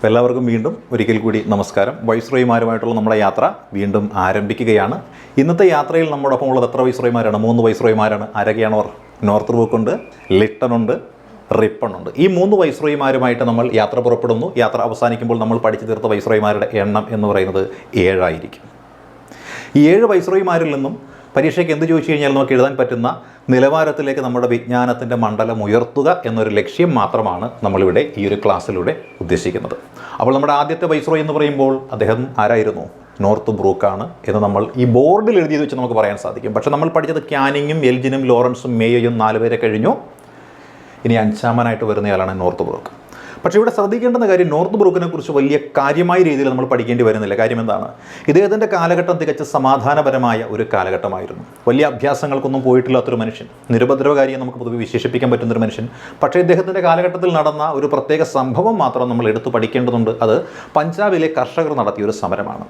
അപ്പോൾ എല്ലാവർക്കും വീണ്ടും ഒരിക്കൽ കൂടി നമസ്കാരം. വൈസ്രോയിമാരുമായിട്ടുള്ള നമ്മുടെ യാത്ര വീണ്ടും ആരംഭിക്കുകയാണ്. ഇന്നത്തെ യാത്രയിൽ നമ്മോടൊപ്പം ഉള്ളത് എത്ര വൈസ്രോയിമാരാണ്? മൂന്ന് വൈസ്രോയിമാരാണ്. അവർ നോർത്ത് ഉണ്ട് റിപ്പൺ ഉണ്ട് ഈ മൂന്ന് വൈസ്രോയിമാരുമായിട്ട് നമ്മൾ യാത്ര പുറപ്പെടുന്നു. യാത്ര അവസാനിക്കുമ്പോൾ നമ്മൾ പഠിച്ചു തീർത്ത വൈസ്രോയിമാരുടെ എണ്ണം എന്ന് പറയുന്നത് ഏഴായിരിക്കും. ഈ ഏഴ് വൈസ്രോയിമാരിൽ നിന്നും പരീക്ഷയ്ക്ക് എന്ത് ചോദിച്ചു കഴിഞ്ഞാൽ നമുക്ക് എഴുതാൻ പറ്റുന്ന നിലവാരത്തിലേക്ക് നമ്മുടെ വിജ്ഞാനത്തിന്റെ മണ്ഡലം ഉയർത്തുക എന്നൊരു ലക്ഷ്യം മാത്രമാണ് നമ്മളിവിടെ ഈ ഒരു ക്ലാസ്സിലൂടെ ഉദ്ദേശിക്കുന്നത്. അപ്പോൾ നമ്മുടെ ആദ്യത്തെ വൈസ്രോയി എന്ന് പറയുമ്പോൾ അദ്ദേഹം ആരായിരുന്നു? നോർത്ത് ബ്രൂക്കാണ് എന്ന് നമ്മൾ ഈ ബോർഡിൽ എഴുതിയത് വെച്ച് നമുക്ക് പറയാൻ സാധിക്കും. പക്ഷേ നമ്മൾ പഠിച്ചത് ക്യാനിങ്ങും എൽജിനും ലോറൻസും മേയയും നാലുപേരെ കഴിഞ്ഞു. ഇനി അഞ്ചാമനായിട്ട് വരുന്നയാളാണ് നോർത്ത് ബ്രൂക്ക്. പക്ഷേ ഇവിടെ ശ്രദ്ധിക്കേണ്ടുന്ന കാര്യം നോർത്ത് ബ്രൂക്കിനെ കുറിച്ച് വലിയ കാര്യമായ രീതിയിൽ നമ്മൾ പഠിക്കേണ്ടി വരുന്നില്ല. കാര്യം എന്താണ്? ഇദ്ദേഹത്തിന്റെ കാലഘട്ടം തികച്ച സമാധാനപരമായ ഒരു കാലഘട്ടമായിരുന്നു. വലിയ അഭ്യാസങ്ങൾക്കൊന്നും പോയിട്ടില്ലാത്തൊരു മനുഷ്യൻ. നിരുപദ്രവകാരിയെ നമുക്ക് പൊതുവെ വിശേഷിപ്പിക്കാൻ പറ്റുന്നൊരു മനുഷ്യൻ. പക്ഷേ ഇദ്ദേഹത്തിന്റെ കാലഘട്ടത്തിൽ നടന്ന ഒരു പ്രത്യേക സംഭവം മാത്രം നമ്മൾ എടുത്തു പഠിക്കേണ്ടതുണ്ട്. അത് പഞ്ചാബിലെ കർഷകർ നടത്തിയ ഒരു സമരമാണ്.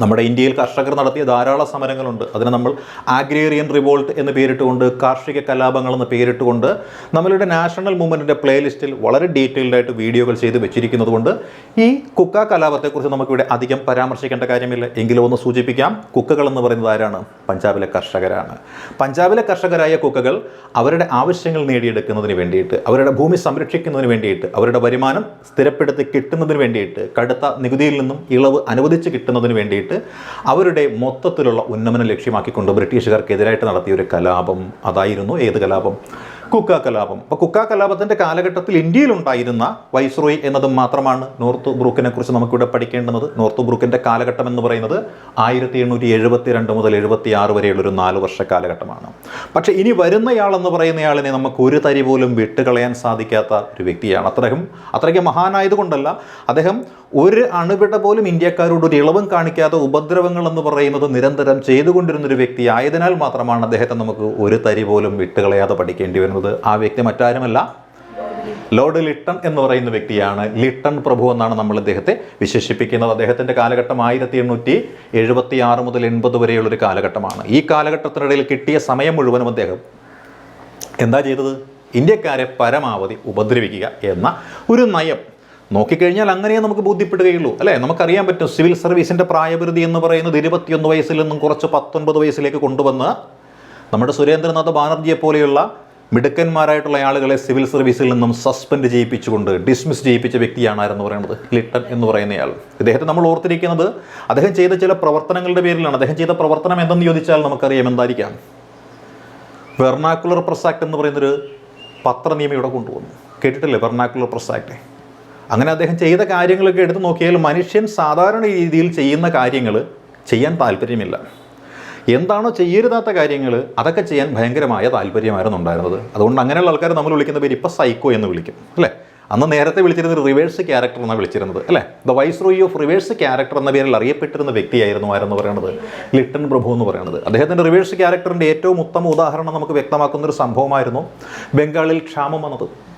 നമ്മുടെ ഇന്ത്യയിൽ കർഷകർ നടത്തിയ ധാരാളം സമരങ്ങളുണ്ട്. അതിനെ നമ്മൾ ആഗ്രേറിയൻ റിവോൾട്ട് എന്ന് പേരിട്ടുകൊണ്ട് കാർഷിക കലാപങ്ങൾ എന്ന് പേരിട്ടുകൊണ്ട് നമ്മളുടെ നാഷണൽ മൂവ്മെന്റിന്റെ പ്ലേലിസ്റ്റിൽ വളരെ ഡീറ്റെയിൽഡ് ആയിട്ട് വീഡിയോകൾ ചെയ്ത് വെച്ചിരിക്കുന്നത് കൊണ്ട് ഈ കുക്ക കലാപത്തെക്കുറിച്ച് നമുക്കിവിടെ അധികം പരാമർശിക്കേണ്ട കാര്യമില്ല. എങ്കിലും ഒന്ന് സൂചിപ്പിക്കാം കുക്കകൾ എന്ന് പറയുന്നത് ആരാണ്? പഞ്ചാബിലെ കർഷകരാണ്. പഞ്ചാബിലെ കർഷകരായ കുക്കകൾ അവരുടെ ആവശ്യങ്ങൾ നേടിയെടുക്കുന്നതിന് വേണ്ടിയിട്ട് അവരുടെ ഭൂമി സംരക്ഷിക്കുന്നതിന് വേണ്ടിയിട്ട് അവരുടെ വരുമാനം സ്ഥിരപ്പെടുത്തി കിട്ടുന്നതിന് വേണ്ടിയിട്ട് കടുത്ത നികുതിയിൽ നിന്നും ഇളവ് അനുവദിച്ച് കിട്ടുന്നതിന് വേണ്ടിയിട്ട് അവരുടെ മൊത്തത്തിലുള്ള ഉന്നമനം ലക്ഷ്യമാക്കിക്കൊണ്ട് ബ്രിട്ടീഷുകാർക്കെതിരായിട്ട് നടത്തിയ ഒരു കലാപം അതായിരുന്നു. ഏത് കലാപം? കുക്ക കലാപം. അപ്പോൾ കുക്ക കലാപത്തിന്റെ കാലഘട്ടത്തിൽ ഇന്ത്യയിലുണ്ടായിരുന്ന വൈസ്രോയി എന്നതും മാത്രമാണ് നോർത്ത് ബ്രൂക്കിനെ കുറിച്ച് നമുക്കിവിടെ പഠിക്കേണ്ടുന്നത്. നോർത്ത് ബ്രൂക്കിന്റെ കാലഘട്ടം എന്ന് പറയുന്നത് ആയിരത്തി എണ്ണൂറ്റി എഴുപത്തി രണ്ട് മുതൽ എഴുപത്തി ആറ് വരെയുള്ളൊരു നാല് വർഷ കാലഘട്ടമാണ്. പക്ഷേ ഇനി വരുന്നയാളെന്ന് പറയുന്നയാളിനെ നമുക്ക് ഒരു തരി പോലും വിട്ടുകളയാൻ സാധിക്കാത്ത ഒരു വ്യക്തിയാണ് അത്രയും അത്രയ്ക്ക് മഹാനായതുകൊണ്ടല്ല. അദ്ദേഹം ഒരു അണുവിട പോലും ഇന്ത്യക്കാരോട് ഒരു ഇളവും കാണിക്കാത്ത ഉപദ്രവങ്ങൾ എന്ന് പറയുന്നത് നിരന്തരം ചെയ്തുകൊണ്ടിരുന്ന ഒരു വ്യക്തി ആയതിനാൽ മാത്രമാണ് അദ്ദേഹത്തെ നമുക്ക് ഒരു തരി പോലും വിട്ടുകളയാതെ പഠിക്കേണ്ടി വരുന്നത്. ആ വ്യക്തി മറ്റാരുമല്ല ലോർഡ് ലിട്ടൺ എന്ന് പറയുന്ന വ്യക്തിയാണ്. ലിട്ടൺ പ്രഭു എന്നാണ് നമ്മൾ അദ്ദേഹത്തെ വിശേഷിപ്പിക്കുന്നത്. അദ്ദേഹത്തിന്റെ കാലഘട്ടം ആയിരത്തി എണ്ണൂറ്റി എഴുപത്തി ആറ് മുതൽ എൺപത് വരെയുള്ളൊരു കാലഘട്ടമാണ്. ഈ കാലഘട്ടത്തിനിടയിൽ കിട്ടിയ സമയം മുഴുവനും അദ്ദേഹം എന്താ ചെയ്തത്? ഇന്ത്യക്കാരെ പരമാവധി ഉപദ്രവിക്കുക എന്ന ഒരു നയം നോക്കിക്കഴിഞ്ഞാൽ അങ്ങനെയേ നമുക്ക് ബോധ്യപ്പെടുകയുള്ളൂ അല്ലേ? നമുക്കറിയാൻ പറ്റും സിവിൽ സർവീസിന്റെ പ്രായപരിധി എന്ന് പറയുന്നത് ഇരുപത്തിയൊന്ന് വയസ്സിൽ നിന്നും കുറച്ച് പത്തൊൻപത് വയസ്സിലേക്ക് കൊണ്ടുവന്ന് നമ്മുടെ സുരേന്ദ്രനാഥ് ബാനർജിയെ പോലെയുള്ള മിടുക്കന്മാരായിട്ടുള്ള ആളുകളെ സിവിൽ സർവീസിൽ നിന്നും സസ്പെൻഡ് ചെയ്യിപ്പിച്ചുകൊണ്ട് ഡിസ്മിസ് ചെയ്യിപ്പിച്ച വ്യക്തിയാണ് ആരെന്ന് പറയുന്നത്? ലിട്ടൺ എന്ന് പറയുന്നയാൾ. ഇദ്ദേഹത്തെ നമ്മൾ ഓർത്തിരിക്കുന്നത് അദ്ദേഹം ചെയ്ത ചില പ്രവർത്തനങ്ങളുടെ പേരിലാണ്. അദ്ദേഹം ചെയ്ത പ്രവർത്തനം എന്തെന്ന് ചോദിച്ചാൽ നമുക്കറിയാം എന്തായിരിക്കാം. വെർണാക്കുലർ പ്രസ് ആക്ട് എന്ന് പറയുന്നൊരു പത്രനിയമം ഇവിടെ കൊണ്ടുവന്നു. കേട്ടിട്ടില്ലേ? Vernacular press act. അങ്ങനെ അദ്ദേഹം ചെയ്ത കാര്യങ്ങളൊക്കെ എടുത്ത് നോക്കിയാൽ മനുഷ്യൻ സാധാരണ രീതിയിൽ ചെയ്യുന്ന കാര്യങ്ങൾ ചെയ്യാൻ താല്പര്യമില്ല. എന്താണോ ചെയ്യരുതാത്ത കാര്യങ്ങൾ അതൊക്കെ ചെയ്യാൻ ഭയങ്കരമായ താല്പര്യമായിരുന്നു ഉണ്ടായിരുന്നത്. അതുകൊണ്ട് അങ്ങനെയുള്ള ആൾക്കാർ നമ്മൾ വിളിക്കുന്ന പേര് ഇപ്പോൾ സൈക്കോ എന്ന് വിളിക്കും അല്ലേ? അന്ന് നേരത്തെ വിളിച്ചിരുന്നത് റിവേഴ്സ് ക്യാരക്ടർ എന്നാണ് വിളിച്ചിരുന്നത് അല്ലേ? The viceroy of reverse character എന്ന പേരിൽ അറിയപ്പെട്ടിരുന്ന വ്യക്തിയായിരുന്നു ആരെന്ന് പറയുന്നത് ലിട്ടൺ പ്രഭു എന്ന് പറയുന്നത് അദ്ദേഹത്തിന്റെ റിവേഴ്സ് ക്യാരക്ടറിന്റെ ഏറ്റവും ഉത്തമ ഉദാഹരണം നമുക്ക് വ്യക്തമാക്കുന്ന ഒരു സംഭവമായിരുന്നു ബംഗാളിൽ ക്ഷാമം വന്നത്.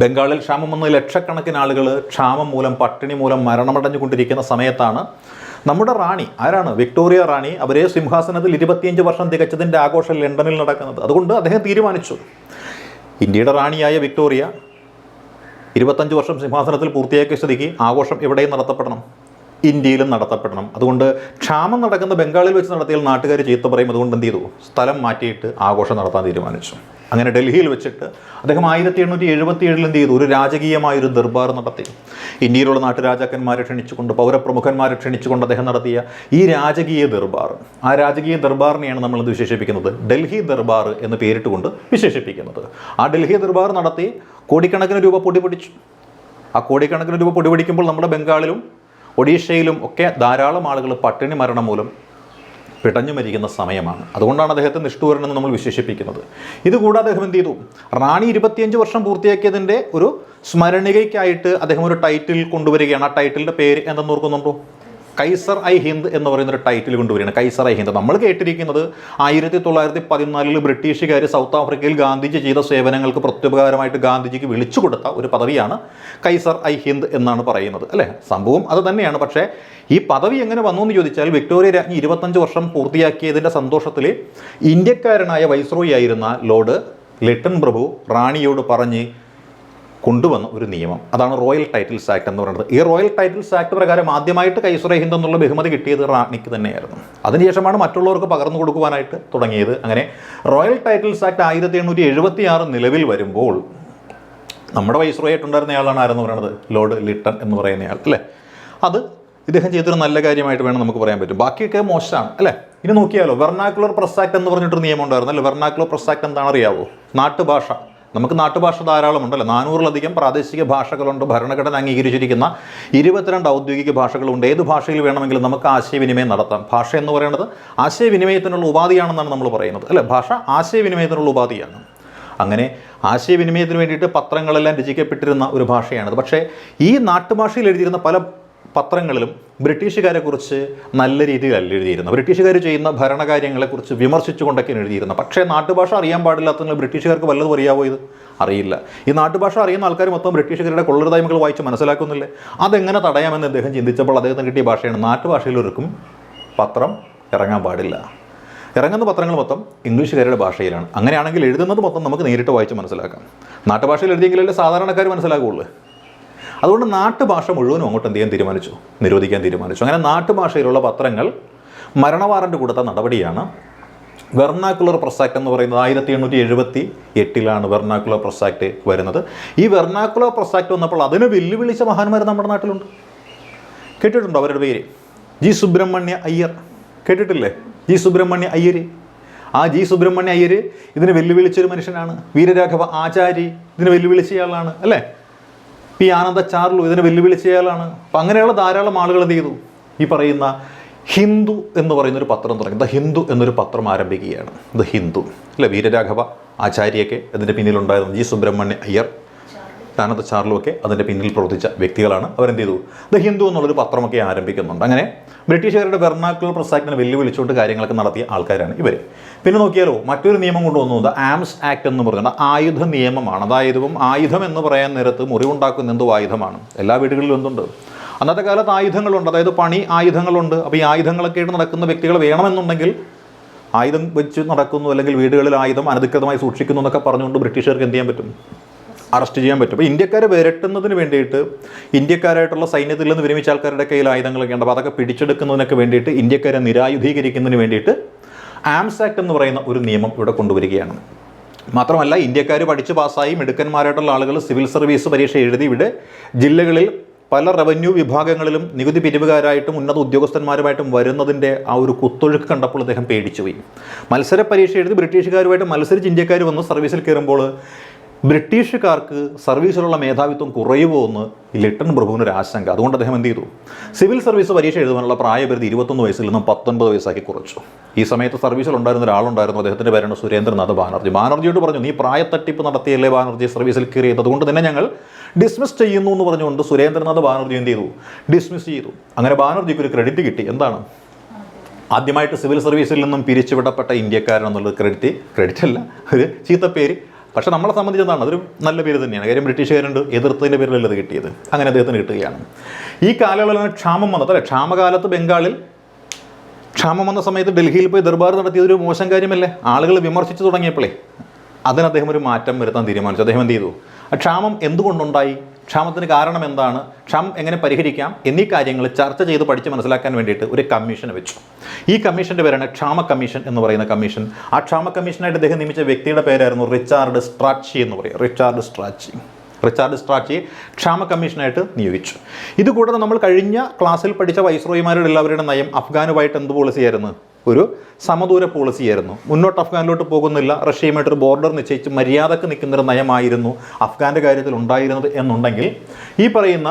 ബംഗാളിൽ ക്ഷാമം വന്ന് ലക്ഷക്കണക്കിന് ആളുകൾ ക്ഷാമം മൂലം പട്ടിണി മൂലം മരണമടഞ്ഞുകൊണ്ടിരിക്കുന്ന സമയത്താണ് നമ്മുടെ റാണി. ആരാണ്? വിക്ടോറിയ റാണി. അവരെ സിംഹാസനത്തിൽ ഇരുപത്തിയഞ്ച് വർഷം തികച്ചതിന്റെ ആഘോഷം ലണ്ടനിൽ നടക്കുന്നത്. അതുകൊണ്ട് അദ്ദേഹം തീരുമാനിച്ചു. ഇന്ത്യയുടെ റാണിയായ വിക്ടോറിയ ഇരുപത്തഞ്ച് വർഷം സിംഹാസനത്തിൽ പൂർത്തിയാക്കിയ സ്ഥിതിക്ക് ആഘോഷം എവിടെയും നടത്തപ്പെടണം. ഇന്ത്യയിലും നടത്തപ്പെടണം. അതുകൊണ്ട് ക്ഷാമം നടക്കുന്ന ബംഗാളിൽ വെച്ച് നടത്തിയാൽ നാട്ടുകാർ ചീത്ത പറയും. അതുകൊണ്ട് എന്ത് ചെയ്തു? സ്ഥലം മാറ്റിയിട്ട് ആഘോഷം നടത്താൻ തീരുമാനിച്ചു. അങ്ങനെ ഡൽഹിയിൽ വെച്ചിട്ട് അദ്ദേഹം ആയിരത്തി എണ്ണൂറ്റി എഴുപത്തി ഏഴിൽ എന്ത് ചെയ്തു? ഒരു രാജകീയമായൊരു ദർബാർ നടത്തി. ഇന്ത്യയിലുള്ള നാട്ടുരാജാക്കന്മാരെ ക്ഷണിച്ചുകൊണ്ട് പൗരപ്രമുഖന്മാരെ ക്ഷണിച്ചുകൊണ്ട് അദ്ദേഹം നടത്തിയ ഈ രാജകീയ ദർബാർ. ആ രാജകീയ ദർബാറിനെയാണ് നമ്മൾ എന്ത് വിശേഷിപ്പിക്കുന്നത്? ഡൽഹി ദർബാർ എന്ന് പേരിട്ടുകൊണ്ട് വിശേഷിപ്പിക്കുന്നത്. ആ ഡൽഹി ദർബാർ നടത്തി കോടിക്കണക്കിന് രൂപ പൊടി പിടിച്ചു ആ കോടിക്കണക്കിന് രൂപ പൊടി പിടിക്കുമ്പോൾ നമ്മുടെ ബംഗാളിലും ഒഡീഷയിലും ഒക്കെ ധാരാളം ആളുകൾ പട്ടിണി മരണം മൂലം പിടഞ്ഞു മരിക്കുന്ന സമയമാണ്. അതുകൊണ്ടാണ് അദ്ദേഹത്തെ നിഷ്ഠൂരൻ എന്ന് നമ്മൾ വിശേഷിപ്പിക്കുന്നത്. ഇതുകൂടാതെ അദ്ദേഹം എന്ത് ചെയ്തു? റാണി ഇരുപത്തിയഞ്ച് വർഷം പൂർത്തിയാക്കിയതിന്റെ ഒരു സ്മരണികയ്ക്കായിട്ട് അദ്ദേഹം ഒരു ടൈറ്റിൽ കൊണ്ടുവരികയാണ്. ആ ടൈറ്റിലിന്റെ പേര് എന്തെന്ന് ഓർക്കുന്നുണ്ടോ? കൈസർ ഐ ഹിന്ദ് എന്ന് പറയുന്ന ഒരു ടൈറ്റിൽ കൊണ്ടുവരികയാണ്. കൈസർ ഐ ഹിന്ദ്. നമ്മൾ കേട്ടിരിക്കുന്നത് ആയിരത്തി തൊള്ളായിരത്തി പതിനാലിൽ ബ്രിട്ടീഷുകാർ സൗത്ത് ആഫ്രിക്കയിൽ ഗാന്ധിജി ചെയ്ത സേവനങ്ങൾക്ക് പ്രത്യുപകാരമായിട്ട് ഗാന്ധിജിക്ക് വിളിച്ചു കൊടുത്ത ഒരു പദവിയാണ് കൈസർ ഐ ഹിന്ദ് എന്നാണ് പറയുന്നത്. അല്ലേ? സംഭവം അത് തന്നെയാണ്. പക്ഷേ ഈ പദവി എങ്ങനെ വന്നു എന്ന് ചോദിച്ചാൽ വിക്ടോറിയ രാജ്ഞി ഇരുപത്തഞ്ച് വർഷം പൂർത്തിയാക്കിയതിന്റെ സന്തോഷത്തിൽ ഇന്ത്യക്കാരനായ വൈസ്രോയി ആയിരുന്ന ലോർഡ് ലിട്ടൺ പ്രഭു റാണിയോട് പറഞ്ഞ് കൊണ്ടുവന്ന ഒരു നിയമം. അതാണ് റോയൽ ടൈറ്റിൽസ് ആക്ട് എന്ന് പറയുന്നത്. ഈ റോയൽ ടൈറ്റിൽസ് ആക്ട് പ്രകാരം ആദ്യമായിട്ട് കൈസുറേ ഹിന്ദ് എന്നുള്ള ബഹുമതി കിട്ടിയത് റാണിക്ക് തന്നെയായിരുന്നു. അതിനുശേഷമാണ് മറ്റുള്ളവർക്ക് പകർന്നു കൊടുക്കുവാനായിട്ട് തുടങ്ങിയത്. അങ്ങനെ റോയൽ ടൈറ്റിൽസ് ആക്ട് ആയിരത്തി എണ്ണൂറ്റി എഴുപത്തി ആറ് നിലവിൽ വരുമ്പോൾ നമ്മുടെ വൈസ്രോയായിട്ടുണ്ടായിരുന്ന ആളാണ് ആരെന്ന് പറയുന്നത്? ലോർഡ് ലിട്ടൺ എന്ന് പറയുന്നയാൾ അല്ലേ? അത് ഇദ്ദേഹം ചെയ്തൊരു നല്ല കാര്യമായിട്ട് വേണം നമുക്ക് പറയാൻ പറ്റും. ബാക്കിയൊക്കെ മോശമാണ് അല്ലേ? ഇനി നോക്കിയാലോ വെർണാക്കുലർ പ്രസ് ആക്ട് എന്ന് പറഞ്ഞിട്ടൊരു നിയമം ഉണ്ടായിരുന്നു അല്ലേ? വെർണാക്കുലർ പ്രസ് ആക്ട് എന്താണ് അറിയാവോ നാട്ടുഭാഷ. നമുക്ക് നാട്ടുഭാഷ ധാരാളമുണ്ടല്ലോ. നാനൂറിലധികം പ്രാദേശിക ഭാഷകളുണ്ട്. ഭരണഘടന അംഗീകരിച്ചിരിക്കുന്ന ഇരുപത്തിരണ്ട് ഔദ്യോഗിക ഭാഷകളുണ്ട്. ഏത് ഭാഷയിൽ വേണമെങ്കിലും നമുക്ക് ആശയവിനിമയം നടത്താം. ഭാഷ എന്ന് പറയുന്നത് ആശയവിനിമയത്തിനുള്ള ഉപാധിയാണെന്നാണ് നമ്മൾ പറയുന്നത്. അല്ലേ? ഭാഷ ആശയവിനിമയത്തിനുള്ള ഉപാധിയാണ്. അങ്ങനെ ആശയവിനിമയത്തിന് വേണ്ടിയിട്ട് പത്രങ്ങളെല്ലാം രചിക്കപ്പെട്ടിരുന്ന ഒരു ഭാഷയാണത്. പക്ഷേ ഈ നാട്ടുഭാഷയിൽ എഴുതിയിരുന്ന പല പത്രങ്ങളിലും ബ്രിട്ടീഷുകാരെക്കുറിച്ച് നല്ല രീതിയിലല്ല എഴുതിയിരുന്നത്. ബ്രിട്ടീഷുകാർ ചെയ്യുന്ന ഭരണകാര്യങ്ങളെക്കുറിച്ച് വിമർശിച്ചുകൊണ്ടൊക്കെയാണ് എഴുതിയിരുന്നത്. പക്ഷേ നാട്ടുഭാഷ അറിയാൻ പാടില്ലാത്തതിന് ബ്രിട്ടീഷുകാർക്ക് വല്ലതും അറിയാവോ ഇത്? അറിയില്ല. ഈ നാട്ടുഭാഷ അറിയുന്ന ആൾക്കാർ മൊത്തം ബ്രിട്ടീഷുകാരുടെ കൊള്ളരുതായ്മകൾ വായിച്ച് മനസ്സിലാക്കുന്നില്ലേ? അതെങ്ങനെ തടയാമെന്ന് അദ്ദേഹം ചിന്തിച്ചപ്പോൾ അദ്ദേഹത്തിന് കിട്ടിയ ഭാഷയാണ് നാട്ടുഭാഷയിലൊരുക്കും പത്രം ഇറങ്ങാൻ പാടില്ല. ഇറങ്ങുന്ന പത്രങ്ങൾ മൊത്തം ഇംഗ്ലീഷുകാരുടെ ഭാഷയിലാണ്. അങ്ങനെയാണെങ്കിൽ എഴുതുന്നത് മൊത്തം നമുക്ക് നേരിട്ട് വായിച്ച് മനസ്സിലാക്കാം. നാട്ടുഭാഷയിൽ എഴുതിയെങ്കിലല്ലേ സാധാരണക്കാർ മനസ്സിലാക്കുകയുള്ളൂ അതുകൊണ്ട് നാട്ടുഭാഷ മുഴുവനും അങ്ങോട്ട് എന്ത് ചെയ്യാൻ തീരുമാനിച്ചു? നിരോധിക്കാൻ തീരുമാനിച്ചു. അങ്ങനെ നാട്ടുഭാഷയിലുള്ള പത്രങ്ങൾ മരണവാറന്റ് കൊടുത്ത നടപടിയാണ്. വെർണാക്കുലർ പ്രസ് എന്ന് പറയുന്നത് ആയിരത്തി എണ്ണൂറ്റി എഴുപത്തി എട്ടിലാണ് വെർണാക്കുലർ പ്രസ് വരുന്നത്. ഈ വെർണാക്കുലർ പ്രസ് വന്നപ്പോൾ അതിനെ വെല്ലുവിളിച്ച മഹാന്മാർ നമ്മുടെ നാട്ടിലുണ്ട്. കേട്ടിട്ടുണ്ടോ അവരുടെ പേര്? ജി സുബ്രഹ്മണ്യ അയ്യർ. കേട്ടിട്ടില്ലേ? ജി സുബ്രഹ്മണ്യ അയ്യർ ആ ജി സുബ്രഹ്മണ്യ അയ്യർ ഇതിനെ വെല്ലുവിളിച്ചൊരു മനുഷ്യനാണ്. വീരരാഘവ ആചാരി ഇതിനെ വെല്ലുവിളിച്ചയാളാണ് അല്ലേ? പി ആനന്ദ ചാർലു ഇതിനെ വെല്ലുവിളിച്ചയാളാണ് അപ്പം അങ്ങനെയുള്ള ധാരാളം ആളുകൾ എന്ത് ചെയ്തു? ഈ പറയുന്ന ഹിന്ദു എന്ന് പറയുന്നൊരു പത്രം തുടങ്ങി. ദ ഹിന്ദു എന്നൊരു പത്രം ആരംഭിക്കുകയാണ്. ദ ഹിന്ദു. അല്ലെ വീരരാഘവ ആചാര്യയൊക്കെ അതിന്റെ പിന്നിലുണ്ടായിരുന്നു. ജി സുബ്രഹ്മണ്യ അയ്യർ. ആനന്ദ ചാർലും ഒക്കെ അതിന്റെ പിന്നിൽ പ്രവർത്തിച്ച വ്യക്തികളാണ്. അവരെന്ത് ചെയ്തു ദ ഹിന്ദു എന്നുള്ളൊരു പത്രമൊക്കെ ആരംഭിക്കുന്നുണ്ട്. അങ്ങനെ ബ്രിട്ടീഷുകാരുടെ ഭരണാക്കുകൾ പ്രസാക്കിനെ വെല്ലുവിളിച്ചുകൊണ്ട് കാര്യങ്ങളൊക്കെ നടത്തിയ ആൾക്കാരാണ് ഇവർ പിന്നെ നോക്കിയാലോ മറ്റൊരു നിയമം കൊണ്ടുവന്നു. ദ ആംസ് ആക്ട് എന്ന് പറയുന്നത് ആയുധ നിയമമാണ്. അതായത് ആയുധം എന്ന് പറയാൻ നേരത്ത് മുറിവുണ്ടാക്കുന്ന എന്തോ ആയുധമാണ്. എല്ലാ വീടുകളിലും എന്തുണ്ട്? അന്നത്തെ കാലത്ത് ആയുധങ്ങളുണ്ട്. അതായത് പണി ആയുധങ്ങളുണ്ട്. അപ്പോൾ ഈ ആയുധങ്ങളൊക്കെ ആയിട്ട് നടക്കുന്ന വ്യക്തികൾ വേണമെന്നുണ്ടെങ്കിൽ ആയുധം വെച്ച് നടക്കുന്നു. അല്ലെങ്കിൽ വീടുകളിൽ ആയുധം അനധികൃതമായി സൂക്ഷിക്കുന്നു എന്നൊക്കെ പറഞ്ഞുകൊണ്ട് ബ്രിട്ടീഷുകാർക്ക് എന്ത് ചെയ്യാൻ പറ്റും? അറസ്റ്റ് ചെയ്യാൻ പറ്റും. അപ്പോൾ ഇന്ത്യക്കാരെ വിരട്ടുന്നതിന് വേണ്ടിയിട്ട് ഇന്ത്യക്കാരായിട്ടുള്ള സൈന്യത്തിൽ നിന്ന് വിരമിച്ച ആൾക്കാരുടെ കയ്യിൽ ആയുധങ്ങളൊക്കെ ഉണ്ട് അപ്പോൾ അതൊക്കെ പിടിച്ചെടുക്കുന്നതിനൊക്കെ വേണ്ടിയിട്ട് ഇന്ത്യക്കാരെ നിരായുധീകരിക്കുന്നതിന് വേണ്ടിയിട്ട് ആംസ് ആക്ട് എന്ന് പറയുന്ന ഒരു നിയമം ഇവിടെ കൊണ്ടുവരികയാണ്. മാത്രമല്ല ഇന്ത്യക്കാർ പഠിച്ച് പാസ്സായി മിടുക്കന്മാരായിട്ടുള്ള ആളുകൾ സിവിൽ സർവീസ് പരീക്ഷ എഴുതി ഇവിടെ ജില്ലകളിൽ പല റവന്യൂ വിഭാഗങ്ങളിലും നികുതി പിരിവുകാരായിട്ടും ഉന്നത ഉദ്യോഗസ്ഥന്മാരുമായിട്ടും വരുന്നതിന്റെ ആ ഒരു കുത്തൊഴുക്ക് കണ്ടപ്പോൾ അദ്ദേഹം പേടിച്ചുപോയി. മത്സര പരീക്ഷ എഴുതി ബ്രിട്ടീഷുകാരുമായിട്ട് മത്സരിച്ച് ഇന്ത്യക്കാർ വന്ന് സർവീസിൽ കയറുമ്പോൾ ബ്രിട്ടീഷുകാർക്ക് സർവീസിലുള്ള മേധാവിത്വം കുറയുമോ എന്ന് ലിട്ടൺ ഒരു ആശങ്ക. അതുകൊണ്ട് അദ്ദേഹം എന്ത് ചെയ്തു? സിവിൽ സർവീസ് പരീക്ഷ എഴുതുവാനുള്ള പ്രായപരിധി ഇരുപത്തൊന്ന് വയസ്സിൽ നിന്നും പത്തൊൻപത് വയസ്സാക്കി കുറച്ചു. ഈ സമയത്ത് സർവീസിൽ ഉണ്ടായിരുന്ന ഒരാളുണ്ടായിരുന്നു അദ്ദേഹത്തിന്റെ പേരാണ് സുരേന്ദ്രനാഥ് ബാനർജി. ബാനർജിയോട് പറഞ്ഞു നീ പ്രായത്തട്ടിപ്പ് നടത്തിയല്ലേ ബാനർജി സർവീസിൽ കയറിയത്? അതുകൊണ്ട് തന്നെ ഞങ്ങൾ ഡിസ്മിസ് ചെയ്യുന്നു എന്ന് പറഞ്ഞുകൊണ്ട് സുരേന്ദ്രനാഥ് ബാനർജി എന്ത് ചെയ്തു? ഡിസ്മിസ് ചെയ്തു. അങ്ങനെ ബാനർജിക്ക് ഒരു ക്രെഡിറ്റ് കിട്ടി. എന്താണ്? ആദ്യമായിട്ട് സിവിൽ സർവീസിൽ നിന്നും പിരിച്ചുവിടപ്പെട്ട ഇന്ത്യക്കാരൻ എന്നുള്ളത് ക്രെഡിറ്റ് ക്രെഡിറ്റ് അല്ല ഒരു ചീത്തപ്പേര് പക്ഷെ നമ്മളെ സംബന്ധിച്ച് അതൊരു നല്ല പേര് തന്നെയാണ്. കാര്യം ബ്രിട്ടീഷുകാരുണ്ട്. എതിർത്തതിന്റെ പേരിലല്ല അത് കിട്ടിയത്. അങ്ങനെ അദ്ദേഹത്തിന് കിട്ടുകയാണ്. ഈ കാലയളവിലാണ് ക്ഷാമം വന്നത്. അല്ലേ? ക്ഷാമകാലത്ത് ബംഗാളിൽ ക്ഷാമം വന്ന സമയത്ത് ഡൽഹിയിൽ പോയി ദർബാർ നടത്തിയതൊരു മോശം കാര്യമല്ലേ? ആളുകൾ വിമർശിച്ചു തുടങ്ങിയപ്പോഴേ അതിന് അദ്ദേഹം ഒരു മാറ്റം വരുത്താൻ തീരുമാനിച്ചു. അദ്ദേഹം എന്ത് ചെയ്തു? ആ ക്ഷാമം എന്തുകൊണ്ടുണ്ടായി? ക്ഷാമത്തിന് കാരണം എന്താണ്? ക്ഷാമം എങ്ങനെ പരിഹരിക്കാം? എന്നീ കാര്യങ്ങൾ ചർച്ച ചെയ്ത് പഠിച്ച് മനസ്സിലാക്കാൻ വേണ്ടിയിട്ട് ഒരു കമ്മീഷൻ വെച്ചു. ഈ കമ്മീഷന്റെ പേരാണ് ക്ഷാമ കമ്മീഷൻ എന്ന് പറയുന്ന കമ്മീഷൻ. ആ ക്ഷാമ കമ്മീഷനായിട്ട് അദ്ദേഹം നിയമിച്ച വ്യക്തിയുടെ പേരായിരുന്നു റിച്ചാർഡ് സ്ട്രാച്ചി എന്ന് പറയും. Richard Strachey. റിച്ചാർഡ് സ്ട്രാച്ചി ക്ഷാമ കമ്മീഷനായിട്ട് നിയോഗിച്ചു. ഇതുകൂടാതെ നമ്മൾ കഴിഞ്ഞ ക്ലാസ്സിൽ പഠിച്ച വൈസ്രോയിമാരുടെ എല്ലാവരുടെ നയം അഫ്ഗാനുമായിട്ട് എന്ത് പോളിസിയായിരുന്നു ഒരു സമദൂര പോളിസിയായിരുന്നു മുന്നോട്ട് അഫ്ഗാനിലോട്ട് പോകുന്നില്ല. റഷ്യയുമായിട്ടൊരു ബോർഡർ നിശ്ചയിച്ച് മര്യാദയ്ക്ക് നിൽക്കുന്നൊരു നയമായിരുന്നു അഫ്ഗാന്റെ കാര്യത്തിൽ ഉണ്ടായിരുന്നത് എന്നുണ്ടെങ്കിൽ ഈ പറയുന്ന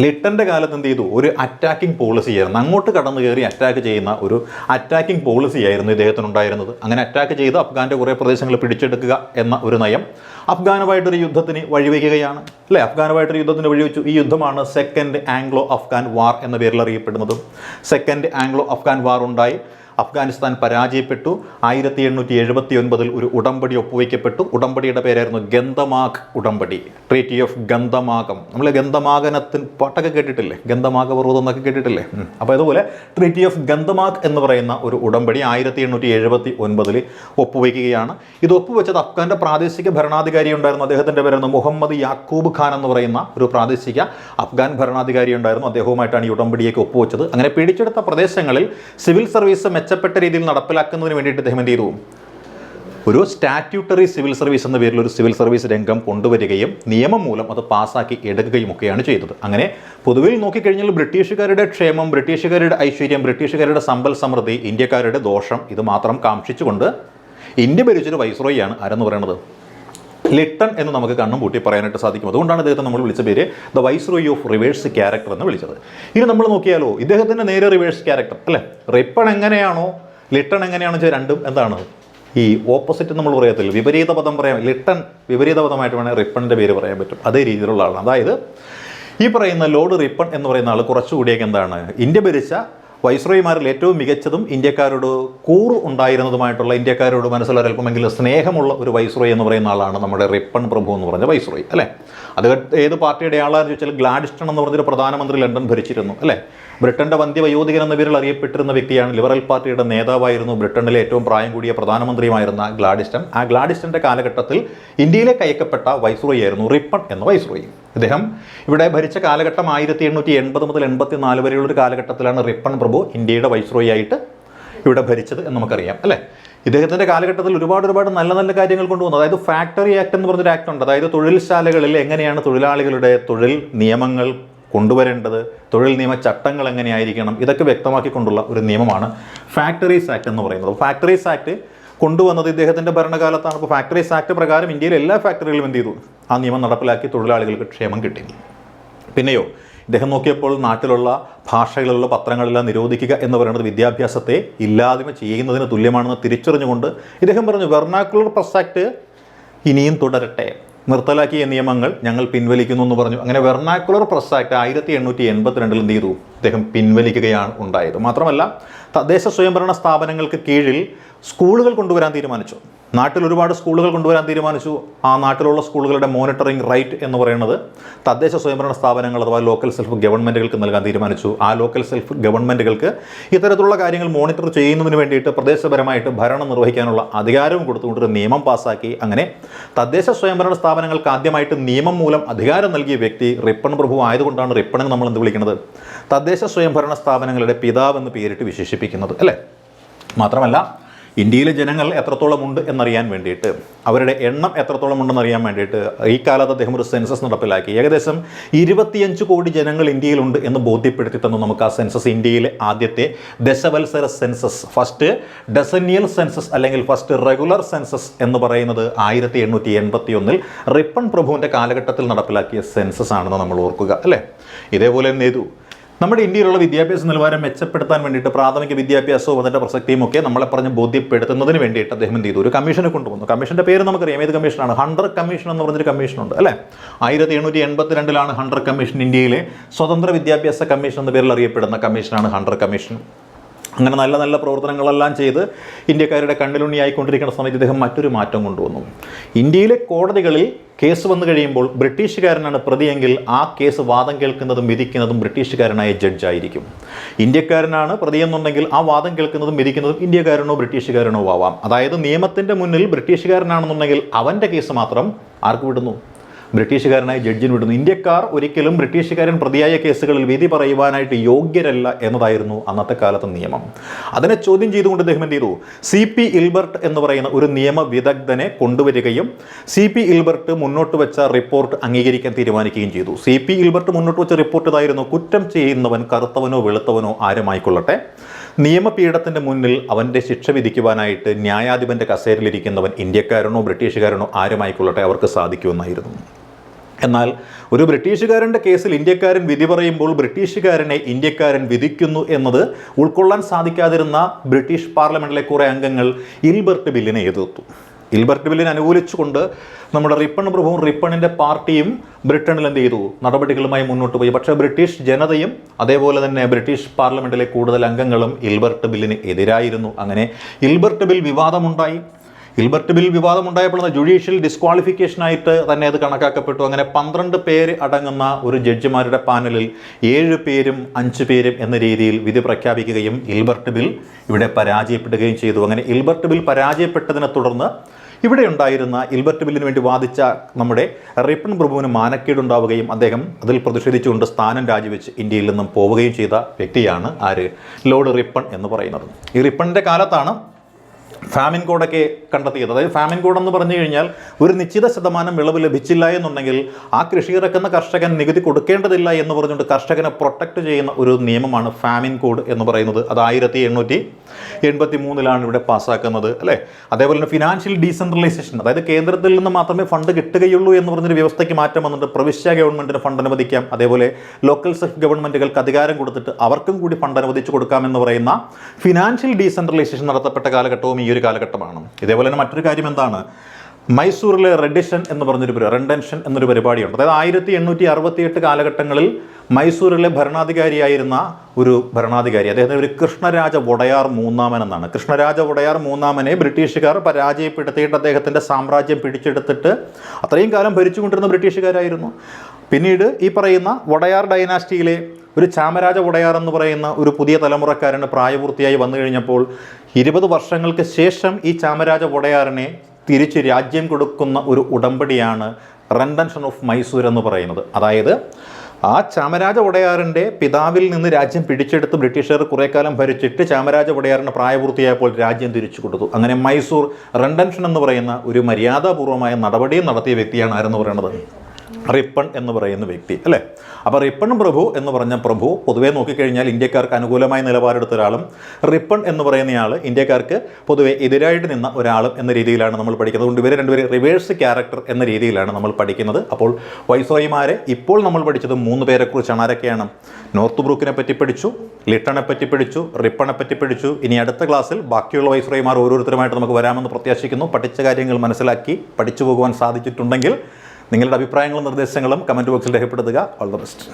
ലിട്ടന്റെ കാലത്ത് എന്ത് ചെയ്തു? ഒരു അറ്റാക്കിംഗ് പോളിസി ആയിരുന്നു. അങ്ങോട്ട് കടന്നു കയറി അറ്റാക്ക് ചെയ്യുന്ന ഒരു അറ്റാക്കിംഗ് പോളിസി ആയിരുന്നു ഇദ്ദേഹത്തിനുണ്ടായിരുന്നത്. അങ്ങനെ അറ്റാക്ക് ചെയ്ത് അഫ്ഗാന്റെ കുറേ പ്രദേശങ്ങൾ പിടിച്ചെടുക്കുക എന്ന ഒരു നയം അഫ്ഗാനുമായിട്ടൊരു യുദ്ധത്തിന് വഴിവെക്കുകയാണ്. അല്ലേ? അഫ്ഗാനുമായിട്ടൊരു യുദ്ധത്തിന് വഴിവെച്ചു. ഈ യുദ്ധമാണ് സെക്കൻഡ് ആംഗ്ലോ അഫ്ഗാൻ വാർ എന്ന പേരിൽ അറിയപ്പെടുന്നത്. സെക്കൻഡ് ആംഗ്ലോ അഫ്ഗാൻ വാർ ഉണ്ടായി. അഫ്ഗാനിസ്ഥാൻ പരാജയപ്പെട്ടു. ആയിരത്തി എണ്ണൂറ്റി എഴുപത്തി ഒൻപതിൽ ഒരു ഉടമ്പടി ഒപ്പുവയ്ക്കപ്പെട്ടു ഉടമ്പടിയുടെ പേരായിരുന്നു ഗന്ധമാഗ് ഉടമ്പടി. ട്രീറ്റി ഓഫ് ഗന്ധമാകം നമ്മൾ ഗന്ധമാകനത്തിന് പാട്ടൊക്കെ കേട്ടിട്ടില്ലേ? ഗന്ധമാക പർവതം എന്നൊക്കെ കേട്ടിട്ടില്ലേ? അപ്പോൾ അതുപോലെ ട്രീറ്റി ഓഫ് ഗന്ധമാഗ് എന്ന് പറയുന്ന ഒരു ഉടമ്പടി ആയിരത്തി എണ്ണൂറ്റി എഴുപത്തി ഒൻപതിൽ ഒപ്പുവയ്ക്കുകയാണ് ഇത് ഒപ്പുവെച്ചത് അഫ്ഗാന്റെ പ്രാദേശിക ഭരണാധികാരി ഉണ്ടായിരുന്നു. അദ്ദേഹത്തിന്റെ പേരായിരുന്നു മുഹമ്മദ് യാക്കൂബ് ഖാൻ എന്ന് പറയുന്ന ഒരു പ്രാദേശിക അഫ്ഗാൻ ഭരണാധികാരി ഉണ്ടായിരുന്നു. അദ്ദേഹവുമായിട്ടാണ് ഈ ഉടമ്പടിയൊക്കെ ഒപ്പുവെച്ചത്. അങ്ങനെ പിടിച്ചെടുത്ത പ്രദേശങ്ങളിൽ സിവിൽ സർവീസ് മെച്ചപ്പെട്ട രീതിയിൽ നടപ്പിലാക്കുന്നതിന് വേണ്ടിയിട്ട് അദ്ദേഹം എന്ത് ചെയ്തു? ഒരു സ്റ്റാറ്റ്യൂട്ടറി സിവിൽ സർവീസ് എന്ന പേരിൽ ഒരു സിവിൽ സർവീസ് രംഗം കൊണ്ടുവരികയും നിയമം മൂലം അത് പാസ്സാക്കി എടുക്കുകയും ഒക്കെയാണ് ചെയ്തത്. അങ്ങനെ പൊതുവിൽ നോക്കിക്കഴിഞ്ഞാൽ ബ്രിട്ടീഷുകാരുടെ ക്ഷേമം ബ്രിട്ടീഷുകാരുടെ ഐശ്വര്യം ബ്രിട്ടീഷുകാരുടെ സമ്പൽ സമൃദ്ധി ഇന്ത്യക്കാരുടെ ദോഷം ഇത് മാത്രം കാക്ഷിച്ചുകൊണ്ട് ഇന്ത്യ ഭരിച്ചൊരു വൈസ്രോയിയാണ് ആരെന്ന് പറയുന്നത് ലിട്ടൺ എന്ന് നമുക്ക് കണ്ണും പൂട്ടി പറയാനായിട്ട് സാധിക്കും. അതുകൊണ്ടാണ് അദ്ദേഹത്തെ നമ്മൾ വിളിച്ച പേര് the vice viceroy of reverse character എന്ന് വിളിച്ചത്. ഇനി നമ്മൾ നോക്കിയാലോ ഇദ്ദേഹത്തിന്റെ നേരെ റിവേഴ്സ് ക്യാരക്ടർ അല്ലേ? റിപ്പൺ എങ്ങനെയാണോ ലിട്ടൺ എങ്ങനെയാണെന്ന് വെച്ചാൽ രണ്ടും എന്താണ്? ഈ ഓപ്പോസിറ്റ് നമ്മൾ പറയത്തില്ല വിപരീത പദം പറയാം ലിട്ടൺ വിപരീത പദമായിട്ട് വേണേൽ റിപ്പണിന്റെ പേര് പറയാൻ പറ്റും. അതേ രീതിയിലുള്ള ആളാണ്. അതായത് ഈ പറയുന്ന ലോർഡ് റിപ്പൺ എന്ന് പറയുന്ന ആൾ കുറച്ചുകൂടിയൊക്കെ എന്താണ് ഇന്ത്യ ഭരിച്ച വൈസ്രോയിമാരിൽ ഏറ്റവും മികച്ചതും ഇന്ത്യക്കാരോട് കൂറ് ഉണ്ടായിരുന്നതുമായിട്ടുള്ള ഇന്ത്യക്കാരോട് ഒരല്പമെങ്കിലും സ്നേഹമുള്ള ഒരു വൈസ്രോയി എന്ന് പറയുന്ന ആളാണ് നമ്മുടെ റിപ്പൺ പ്രഭു എന്ന് പറഞ്ഞ വൈസ്രോയി അല്ലേ? അത് ഏത് പാർട്ടിയുടെ ആളാന്ന് ചോദിച്ചാൽ ഗ്ലാഡിസ്റ്റൺ എന്ന് പറഞ്ഞൊരു പ്രധാനമന്ത്രി ലണ്ടൻ ഭരിച്ചിരുന്നു അല്ലേ? ബ്രിട്ടന്റെ വന്ധ്യവയോധികൻ എന്ന പേരിൽ അറിയപ്പെട്ടിരുന്ന വ്യക്തിയാണ് ലിബറൽ പാർട്ടിയുടെ നേതാവായിരുന്നു ബ്രിട്ടനിലെ ഏറ്റവും പ്രായം കൂടിയ പ്രധാനമന്ത്രിയുമായിരുന്ന ഗ്ലാഡിസ്റ്റൺ. ആ ഗ്ലാഡിസ്റ്റന്റെ കാലഘട്ടത്തിൽ ഇന്ത്യയിലേക്ക് അയക്കപ്പെട്ട വൈസ്രോയി ആയിരുന്നു റിപ്പൺ എന്ന വൈസ്രോയി. ഇദ്ദേഹം ഇവിടെ ഭരിച്ച കാലഘട്ടം ആയിരത്തി എണ്ണൂറ്റി എൺപത് മുതൽ എൺപത്തി നാല് വരെയുള്ള ഒരു കാലഘട്ടത്തിലാണ് റിപ്പൺ പ്രഭു ഇന്ത്യയുടെ വൈസ്രോയി ആയിട്ട് ഇവിടെ ഭരിച്ചത് എന്ന് നമുക്കറിയാം അല്ലേ? ഇദ്ദേഹത്തിന്റെ കാലഘട്ടത്തിൽ ഒരുപാട് ഒരുപാട് നല്ല നല്ല കാര്യങ്ങൾ കൊണ്ടുവന്നു. അതായത് ഫാക്ടറി ആക്ട് എന്ന് പറഞ്ഞൊരു ആക്ട് ഉണ്ട്. അതായത് തൊഴിൽശാലകളിൽ എങ്ങനെയാണ് തൊഴിലാളികളുടെ തൊഴിൽ നിയമങ്ങൾ കൊണ്ടുവരേണ്ടത് തൊഴിൽ നിയമ ചട്ടങ്ങൾ എങ്ങനെയായിരിക്കണം ഇതൊക്കെ വ്യക്തമാക്കിക്കൊണ്ടുള്ള ഒരു നിയമമാണ് ഫാക്ടറീസ് ആക്ട് എന്ന് പറയുന്നത്. ഫാക്ടറീസ് ആക്ട് കൊണ്ടുവന്നത് ഇദ്ദേഹത്തിന്റെ ഭരണകാലത്താണ്. അപ്പോൾ ഫാക്ടറീസ് ആക്ട് പ്രകാരം ഇന്ത്യയിലെ എല്ലാ ഫാക്ടറികളും എന്ത് ചെയ്തു? ആ നിയമം നടപ്പിലാക്കി തൊഴിലാളികൾക്ക് ക്ഷേമം കിട്ടി. പിന്നെയോ ഇദ്ദേഹം നോക്കിയപ്പോൾ നാട്ടിലുള്ള ഭാഷകളിലുള്ള പത്രങ്ങളെല്ലാം നിരോധിക്കുക എന്ന് പറയുന്നത് വിദ്യാഭ്യാസത്തെ ഇല്ലായ്മ ചെയ്യുന്നതിന് തുല്യമാണെന്ന് തിരിച്ചറിഞ്ഞുകൊണ്ട് ഇദ്ദേഹം പറഞ്ഞു വെർണാക്കുലർ പ്രസ് ആക്ട് ഇനിയും തുടരട്ടെ. നിർത്തലാക്കിയ നിയമങ്ങൾ ഞങ്ങൾ പിൻവലിക്കുന്നു എന്ന് പറഞ്ഞു. അങ്ങനെ വെർണാക്കുലർ പ്രസ് ആക്ട് ആയിരത്തി എണ്ണൂറ്റി എൺപത്തിരണ്ടിൽ എന്ത് ചെയ്തു? അദ്ദേഹം പിൻവലിക്കുകയാണ് ഉണ്ടായത്. മാത്രമല്ല തദ്ദേശ സ്വയംഭരണ സ്ഥാപനങ്ങൾക്ക് കീഴിൽ സ്കൂളുകൾ കൊണ്ടുവരാൻ തീരുമാനിച്ചു. നാട്ടിൽ ഒരുപാട് സ്കൂളുകൾ കൊണ്ടുവരാൻ തീരുമാനിച്ചു. ആ നാട്ടിലുള്ള സ്കൂളുകളുടെ മോണിറ്ററിംഗ് റൈറ്റ് എന്ന് പറയുന്നത് തദ്ദേശ സ്വയംഭരണ സ്ഥാപനങ്ങൾ അഥവാ ലോക്കൽ സെൽഫ് ഗവൺമെന്റുകൾക്ക് നൽകാൻ തീരുമാനിച്ചു. ആ ലോക്കൽ സെൽഫ് ഗവൺമെന്റുകൾക്ക് ഇത്തരത്തിലുള്ള കാര്യങ്ങൾ മോണിറ്റർ ചെയ്യുന്നതിന് വേണ്ടിയിട്ട് പ്രദേശപരമായിട്ട് ഭരണം നിർവഹിക്കാനുള്ള അധികാരവും കൊടുത്തുകൊണ്ടൊരു നിയമം പാസ്സാക്കി അങ്ങനെ തദ്ദേശ സ്വയംഭരണ സ്ഥാപനങ്ങൾക്ക് ആദ്യമായിട്ട് നിയമം മൂലം അധികാരം നൽകിയ വ്യക്തി റിപ്പൺ പ്രഭു ആയതുകൊണ്ടാണ് റിപ്പണെന്ന് നമ്മൾ എന്ത് വിളിക്കുന്നത്? തദ്ദേശ സ്വയംഭരണ സ്ഥാപനങ്ങളുടെ പിതാവ് എന്ന് പേരിട്ട് വിശേഷിപ്പിക്കുന്നത് അല്ലേ? മാത്രമല്ല ഇന്ത്യയിലെ ജനങ്ങൾ എത്രത്തോളമുണ്ട് എന്നറിയാൻ വേണ്ടിയിട്ട് അവരുടെ എണ്ണം എത്രത്തോളം ഉണ്ടെന്ന് അറിയാൻ വേണ്ടിയിട്ട് ഈ കാലത്ത് അദ്ദേഹം ഒരു സെൻസസ് നടപ്പിലാക്കി. ഏകദേശം ഇരുപത്തിയഞ്ച് കോടി ജനങ്ങൾ ഇന്ത്യയിലുണ്ട് എന്ന് ബോധ്യപ്പെടുത്തി തന്നു നമുക്ക് ആ സെൻസസ് ഇന്ത്യയിലെ ആദ്യത്തെ ദശവത്സര സെൻസസ്. ഫസ്റ്റ് ഡെസനിയൽ സെൻസസ് അല്ലെങ്കിൽ ഫസ്റ്റ് റെഗുലർ സെൻസസ് എന്ന് പറയുന്നത് ആയിരത്തി എണ്ണൂറ്റി എൺപത്തി ഒന്നിൽ റിപ്പൺ പ്രഭുവിന്റെ കാലഘട്ടത്തിൽ നടപ്പിലാക്കിയ സെൻസസ് ആണെന്ന് നമ്മൾ ഓർക്കുക അല്ലേ? ഇതേപോലെ നേതു നമ്മുടെ ഇന്ത്യയിലുള്ള വിദ്യാഭ്യാസ നിലവാരം മെച്ചപ്പെടുത്താൻ വേണ്ടിയിട്ട് പ്രാഥമിക വിദ്യാഭ്യാസവും അതിന്റെ പ്രസക്തിയും ഒക്കെ നമ്മളെ പറഞ്ഞ് ബോധ്യപ്പെടുത്തുന്നതിന് വേണ്ടിയിട്ട് അദ്ദേഹം എന്ത് ചെയ്തു? ഒരു കമ്മീഷനെ കൊണ്ടുവന്നു. കമ്മീഷന്റെ പേര് നമുക്കറിയാം. ഏത് കമ്മീഷനാണ്? ഹണ്ടർ കമ്മീഷൻ എന്ന് പറഞ്ഞൊരു കമ്മീഷനുണ്ട് അല്ലേ? ആയിരത്തി എണ്ണൂറ്റി എൺപത്തിരണ്ടിലാണ് ഹണ്ടർ കമ്മീഷൻ ഇന്ത്യയിലെ സ്വതന്ത്ര വിദ്യാഭ്യാസ കമ്മീഷൻ എന്ന പേരിൽ അറിയപ്പെടുന്ന കമ്മീഷനാണ് ഹണ്ടർ കമ്മീഷൻ. അങ്ങനെ നല്ല നല്ല പ്രവർത്തനങ്ങളെല്ലാം ചെയ്ത് ഇന്ത്യക്കാരുടെ കണ്ണിലുണ്ണിയായിക്കൊണ്ടിരിക്കുന്ന സമയത്ത് ഇദ്ദേഹം മറ്റൊരു മാറ്റം കൊണ്ടുവന്നു. ഇന്ത്യയിലെ കോടതികളിൽ കേസ് വന്നു കഴിയുമ്പോൾ ബ്രിട്ടീഷുകാരനാണ് പ്രതിയെങ്കിൽ ആ കേസ് വാദം കേൾക്കുന്നതും വിധിക്കുന്നതും ബ്രിട്ടീഷുകാരനായ ജഡ്ജായിരിക്കും. ഇന്ത്യക്കാരനാണ് പ്രതിയെന്നുണ്ടെങ്കിൽ ആ വാദം കേൾക്കുന്നതും വിധിക്കുന്നതും ഇന്ത്യക്കാരനോ ബ്രിട്ടീഷുകാരനോ ആവാം. അതായത് നിയമത്തിന്റെ മുന്നിൽ ബ്രിട്ടീഷുകാരനാണെന്നുണ്ടെങ്കിൽ അവന്റെ കേസ് മാത്രം ആർക്ക് വിടുന്നു? ബ്രിട്ടീഷുകാരനായ ജഡ്ജിന് വിടുന്നു. ഇന്ത്യക്കാർ ഒരിക്കലും ബ്രിട്ടീഷുകാരൻ പ്രതിയായ കേസുകളിൽ വിധി പറയുവാനായിട്ട് യോഗ്യരല്ല എന്നതായിരുന്നു അന്നത്തെ കാലത്തെ നിയമം. അതിനെ ചോദ്യം ചെയ്തുകൊണ്ട് അദ്ദേഹം എന്ത് ചെയ്തു? സി പി ഇൽബർട്ട് എന്ന് പറയുന്ന ഒരു നിയമ വിദഗ്ധനെ കൊണ്ടുവരികയും സി പി ഇൽബർട്ട് മുന്നോട്ട് വെച്ച റിപ്പോർട്ട് അംഗീകരിക്കാൻ തീരുമാനിക്കുകയും ചെയ്തു. സി പി ഇൽബർട്ട് മുന്നോട്ട് വെച്ച റിപ്പോർട്ട് ഇതായിരുന്നു കുറ്റം ചെയ്യുന്നവൻ കറുത്തവനോ വെളുത്തവനോ ആരുമായിക്കൊള്ളട്ടെ. നിയമപീഠത്തിന്റെ മുന്നിൽ അവന്റെ ശിക്ഷ വിധിക്കുവാനായിട്ട് ന്യായാധിപന്റെ കസേരയിലിരിക്കുന്നവൻ ഇന്ത്യക്കാരനോ ബ്രിട്ടീഷുകാരനോ ആരുമായിക്കൊള്ളട്ടെ അവർക്ക് സാധിക്കുമെന്നായിരുന്നു. എന്നാൽ ഒരു ബ്രിട്ടീഷുകാരന്റെ കേസിൽ ഇന്ത്യക്കാരൻ വിധി പറയുമ്പോൾ ബ്രിട്ടീഷുകാരനെ ഇന്ത്യക്കാരൻ വിധിക്കുന്നു എന്നത് ഉൾക്കൊള്ളാൻ സാധിക്കാതിരുന്ന ബ്രിട്ടീഷ് പാർലമെന്റിലെ കുറേ അംഗങ്ങൾ ഇൽബർട്ട് ബില്ലിനെ എതിർത്തു. ഇൽബർട്ട് ബില്ലിനെ അനുകൂലിച്ചുകൊണ്ട് നമ്മുടെ റിപ്പൺ പ്രഭുവും റിപ്പണിന്റെ പാർട്ടിയും ബ്രിട്ടനിൽ എന്ത് ചെയ്തു? നടപടികളുമായി മുന്നോട്ട് പോയി. പക്ഷേ ബ്രിട്ടീഷ് ജനതയും അതേപോലെ തന്നെ ബ്രിട്ടീഷ് പാർലമെന്റിലെ കൂടുതൽ അംഗങ്ങളും ഇൽബർട്ട് ബില്ലിന് എതിരായിരുന്നു. അങ്ങനെ ഇൽബർട്ട് ബിൽ വിവാദമുണ്ടായി. ഇൽബർട്ട് ബിൽ വിവാദമുണ്ടായപ്പോൾ ജുഡീഷ്യൽ ഡിസ്ക്വാളിഫിക്കേഷനായിട്ട് തന്നെ അത് കണക്കാക്കപ്പെട്ടു. അങ്ങനെ പന്ത്രണ്ട് പേര് അടങ്ങുന്ന ഒരു ജഡ്ജിമാരുടെ പാനലിൽ ഏഴ് പേരും അഞ്ച് പേരും എന്ന രീതിയിൽ വിധി പ്രഖ്യാപിക്കുകയും ഇൽബർട്ട് ബിൽ ഇവിടെ പരാജയപ്പെടുകയും ചെയ്തു. അങ്ങനെ ഇൽബർട്ട് ബിൽ പരാജയപ്പെട്ടതിനെ തുടർന്ന് ഇവിടെ ഉണ്ടായിരുന്ന ഇൽബർട്ട് ബില്ലിന് വേണ്ടി വാദിച്ച നമ്മുടെ റിപ്പൺ പ്രഭുവിന് മാനക്കേടുണ്ടാവുകയും അദ്ദേഹം അതിൽ പ്രതിഷേധിച്ചുകൊണ്ട് സ്ഥാനം രാജിവെച്ച് ഇന്ത്യയിൽ നിന്നും പോവുകയും ചെയ്ത വ്യക്തിയാണ് ആര്? ലോർഡ് റിപ്പൺ എന്ന് പറയുന്നത്. ഈ റിപ്പണിന്റെ കാലത്താണ് ഫാമിൻ കോഡൊക്കെ കണ്ടെത്തിയത്. അതായത് ഫാമിൻ കോഡ് എന്ന് പറഞ്ഞു കഴിഞ്ഞാൽ ഒരു നിശ്ചിത ശതമാനം വിളവ് ലഭിച്ചില്ല എന്നുണ്ടെങ്കിൽ ആ കൃഷി ഇറക്കുന്ന കർഷകൻ നികുതി കൊടുക്കേണ്ടതില്ല എന്ന് പറഞ്ഞുകൊണ്ട് കർഷകനെ പ്രൊട്ടക്റ്റ് ചെയ്യുന്ന ഒരു നിയമമാണ് ഫാമിൻ കോഡ് എന്ന് പറയുന്നത്. അത് ആയിരത്തി എണ്ണൂറ്റി എൺപത്തി മൂന്നിലാണ് ഇവിടെ പാസ്സാക്കുന്നത് അല്ലേ? അതേപോലെ തന്നെ ഫിനാൻഷ്യൽ ഡീസെൻട്രലൈസേഷൻ അതായത് കേന്ദ്രത്തിൽ നിന്ന് മാത്രമേ ഫണ്ട് കിട്ടുകയുള്ളൂ എന്ന് പറഞ്ഞൊരു വ്യവസ്ഥയ്ക്ക് മാറ്റം വന്നിട്ട് പ്രവിശ്യ ഗവൺമെന്റിന് ഫണ്ട് അനുവദിക്കാം. അതേപോലെ ലോക്കൽ സെൽഫ് ഗവൺമെന്റുകൾക്ക് അധികാരം കൊടുത്തിട്ട് അവർക്കും കൂടി ഫണ്ട് അനുവദിച്ചു കൊടുക്കാമെന്ന് പറയുന്ന ഫിനാൻഷ്യൽ ഡീസെൻട്രലൈസേഷൻ നടത്തപ്പെട്ട കാലഘട്ടവും ഈ ഒരു കാലഘട്ടമാണ്. ഇതേപോലെ തന്നെ മറ്റൊരു കാര്യം എന്താണ്? മൈസൂരിലെ റെഡിഷൻ എന്ന് പറഞ്ഞൊരു പരിപാടി റെൻഡൻഷൻ എന്നൊരു പരിപാടിയുണ്ട്. അതായത് ആയിരത്തി എണ്ണൂറ്റി അറുപത്തിയെട്ട് കാലഘട്ടങ്ങളിൽ മൈസൂരിലെ ഭരണാധികാരിയായിരുന്ന ഒരു ഭരണാധികാരി അദ്ദേഹത്തിന് ഒരു കൃഷ്ണരാജ വൊടയാർ മൂന്നാമൻ എന്നാണ്. കൃഷ്ണരാജ വൊടയാർ മൂന്നാമനെ ബ്രിട്ടീഷുകാർ പരാജയപ്പെടുത്തിയിട്ട് അദ്ദേഹത്തിന്റെ സാമ്രാജ്യം പിടിച്ചെടുത്തിട്ട് അത്രയും കാലം ഭരിച്ചുകൊണ്ടിരുന്ന ബ്രിട്ടീഷുകാരായിരുന്നു. പിന്നീട് ഈ പറയുന്ന വടയാർ ഡൈനാസ്റ്റിയിലെ ഒരു ചാമരാജ ഉടയാർ എന്ന് പറയുന്ന ഒരു പുതിയ തലമുറക്കാരന് പ്രായപൂർത്തിയായി വന്നു കഴിഞ്ഞപ്പോൾ ഇരുപത് വർഷങ്ങൾക്ക് ശേഷം ഈ ചാമരാജ ഉടയാറിനെ തിരിച്ച് രാജ്യം കൊടുക്കുന്ന ഒരു ഉടമ്പടിയാണ് റെൻഡൻഷൻ ഓഫ് മൈസൂർ എന്ന് പറയുന്നത്. അതായത് ആ ചാമരാജ ഉടയാറിന്റെ പിതാവിൽ നിന്ന് രാജ്യം പിടിച്ചെടുത്ത് ബ്രിട്ടീഷുകാർ കുറേ കാലം ഭരിച്ചിട്ട് ചാമരാജ ഉടയാറിന് പ്രായപൂർത്തിയായപ്പോൾ രാജ്യം തിരിച്ചു കൊടുത്തു. അങ്ങനെ മൈസൂർ റെൻഡൻഷൻ എന്ന് പറയുന്ന ഒരു മര്യാദാപൂർവമായ നടപടിയും നടത്തിയ വ്യക്തിയാണ് ആരെന്ന് പറയുന്നത് റിപ്പൺ എന്ന് പറയുന്ന വ്യക്തി അല്ലേ? അപ്പോൾ റിപ്പൺ പ്രഭു എന്ന് പറഞ്ഞ പ്രഭു പൊതുവേ നോക്കിക്കഴിഞ്ഞാൽ ഇന്ത്യക്കാർക്ക് അനുകൂലമായ നിലപാടെടുത്ത ഒരാളും റിപ്പൺ എന്ന് പറയുന്നയാൾ ഇന്ത്യക്കാർക്ക് പൊതുവെ എതിരായിട്ട് നിന്ന ഒരാളും എന്ന രീതിയിലാണ് നമ്മൾ പഠിക്കുന്നത്. അതുകൊണ്ട് ഇവരെ രണ്ടുപേരും റിവേഴ്സ് ക്യാരക്ടർ എന്ന രീതിയിലാണ് നമ്മൾ പഠിക്കുന്നത്. അപ്പോൾ വൈസോയിമാരെ ഇപ്പോൾ നമ്മൾ പഠിച്ചത് മൂന്ന് പേരെക്കുറിച്ചാണ് ആരൊക്കെയാണ്? നോർത്ത് ബ്രൂക്കിനെ പറ്റി പഠിച്ചു ലിട്ടണെ പറ്റി പഠിച്ചു റിപ്പണെ പറ്റി പഠിച്ചു. ഇനി അടുത്ത ക്ലാസ്സിൽ ബാക്കിയുള്ള വൈസ്രോയിമാർ ഓരോരുത്തരുമായിട്ട് നമുക്ക് വരാമെന്ന് പ്രത്യാശിക്കുന്നു. പഠിച്ച കാര്യങ്ങൾ മനസ്സിലാക്കി പഠിച്ചു പോകുവാൻ സാധിച്ചിട്ടുണ്ടെങ്കിൽ നിങ്ങളുടെ അഭിപ്രായങ്ങളും നിർദ്ദേശങ്ങളും കമന്റ് ബോക്സിൽ രേഖപ്പെടുത്തുക. All the best